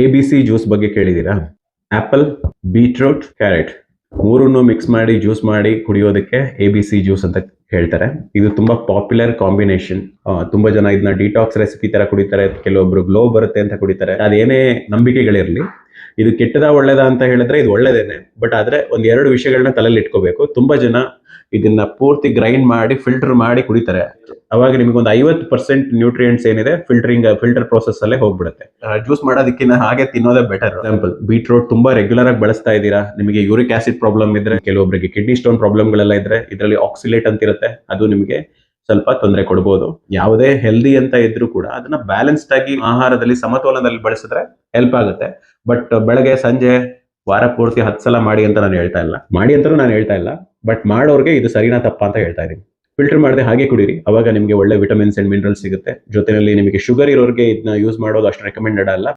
A B C juice ಬಗ್ಗೆ ಕೇಳಿದ್ದೀರಾ? Apple beetroot carrot ಮೂರನ್ನು ಮಿಕ್ಸ್ ಮಾಡಿ ಜ್ಯೂಸ್ ಮಾಡಿ ಕುಡಿಯೋದಕ್ಕೆ ಎ ಬಿ ಸಿ ಜ್ಯೂಸ್ ಅಂತ ಹೇಳ್ತಾರೆ. ಇದು ತುಂಬಾ ಪಾಪ್ಯುಲರ್ ಕಾಂಬಿನೇಷನ್ ತುಂಬಾ ಜನ ಇದನ್ನ ಡಿಟಾಕ್ಸ್ ರೆಸಿಪಿ ತರ ಕುಡಿತಾರೆ. ಕೆಲವೊಬ್ರು ಗ್ಲೋ ಬರುತ್ತೆ ಅಂತ ಕುಡಿತಾರೆ. ಅದೇನೇ ನಂಬಿಕೆಗಳಿರಲಿ ಇದು ಕೆಟ್ಟದ ಒಳ್ಳೇದ ಅಂತ ಹೇಳಿದ್ರೆ ಇದು ಒಳ್ಳೇದೇನೆ. ಬಟ್ ಆದ್ರೆ ಒಂದ್ ಎರಡು ವಿಷಯಗಳನ್ನ ತಲೆಯಲ್ಲಿ ಇಟ್ಕೋಬೇಕು. ತುಂಬಾ ಜನ ಇದನ್ನ ಪೂರ್ತಿ ಗ್ರೈಂಡ್ ಮಾಡಿ ಫಿಲ್ಟರ್ ಮಾಡಿ ಕುಡಿತಾರೆ. ಅವಾಗ ನಿಮಗೆ ಒಂದು ಐವತ್ತು ಪರ್ಸೆಂಟ್ ನ್ಯೂಟ್ರಿಯೆಂಟ್ಸ್ ಏನಿದೆ ಫಿಲ್ಟರಿಂಗ್ ಫಿಲ್ಟರ್ ಪ್ರೋಸೆಸ್ ಅಲ್ಲೇ ಹೋಗ್ಬಿಡುತ್ತೆ. ಜ್ಯೂಸ್ ಮಾಡೋದಕ್ಕಿಂತ ಹಾಗೆ ತಿನ್ನೋದೇ ಬೆಟರ್ ಎಕ್ಸಾಂಪಲ್ ಬೀಟ್ರೂಟ್ ತುಂಬಾ ರೆಗ್ಯುಲರ್ ಆಗಿ ಬಳಸ್ತಾ ಇದ್ದೀರಾ? ನಿಮಗೆ ಯೂರಿಕ್ ಆಸಿಡ್ ಪ್ರಾಬ್ಲಮ್ ಇದ್ರೆ ಕೆಲವೊಬ್ಬರಿಗೆ ಕಿಡ್ನಿ ಸ್ಟೋನ್ ಪ್ರಾಬ್ಲಮ್ ಪ್ರಾಬ್ಲಮ್ಗಳೆಲ್ಲ ಇದ್ರೆ ಇದರಲ್ಲಿ ಆಕ್ಸಿಲೇಟ್ ಅಂತ ಇರುತ್ತೆ ಅದು ನಿಮಗೆ ಸ್ವಲ್ಪ ತೊಂದರೆ ಕೊಡ್ಬೋದು. ಯಾವುದೇ ಹೆಲ್ದಿ ಅಂತ ಇದ್ರೂ ಕೂಡ ಅದನ್ನ ಬ್ಯಾಲೆನ್ಸ್ಡ್ ಆಗಿ ಆಹಾರದಲ್ಲಿ ಸಮತೋಲನದಲ್ಲಿ ಬಳಸಿದ್ರೆ ಹೆಲ್ಪ್ ಆಗುತ್ತೆ. ಬಟ್ ಬೆಳಗ್ಗೆ, ಸಂಜೆ, ವಾರ ಪೂರ್ತಿ ಹತ್ತು ಸಲ ಮಾಡಿ ಅಂತ ನಾನು ಹೇಳ್ತಾ ಇಲ್ಲ. ಮಾಡಿ ಅಂತಾನೂ ನಾನು ಹೇಳ್ತಾ ಇಲ್ಲ. ಬಟ್ ಮಾಡೋರ್ಗೆ ಇದು ಸರಿನಾ ತಪ್ಪಾ ಅಂತ ಹೇಳ್ತಾ ಇದ್ದೀನಿ ಫಿಲ್ಟರ್ ಮಾಡದೆ ಹಾಗೆ ಕುಡೀರಿ. ಅವಾಗ ನಿಮಗೆ ಒಳ್ಳೆ ವಿಟಮಿನ್ಸ್ ಅಂಡ್ ಮಿನರಲ್ಸ್ ಸಿಗುತ್ತೆ. ಜೊತೆಯಲ್ಲಿ ನಿಮಗೆ ಶುಗರ್ ಇರೋರಿಗೆ ಇದನ್ನ ಯೂಸ್ ಮಾಡೋದು ಅಷ್ಟು ರೆಕಮೆಂಡೆಡ್ ಅಲ್ಲ.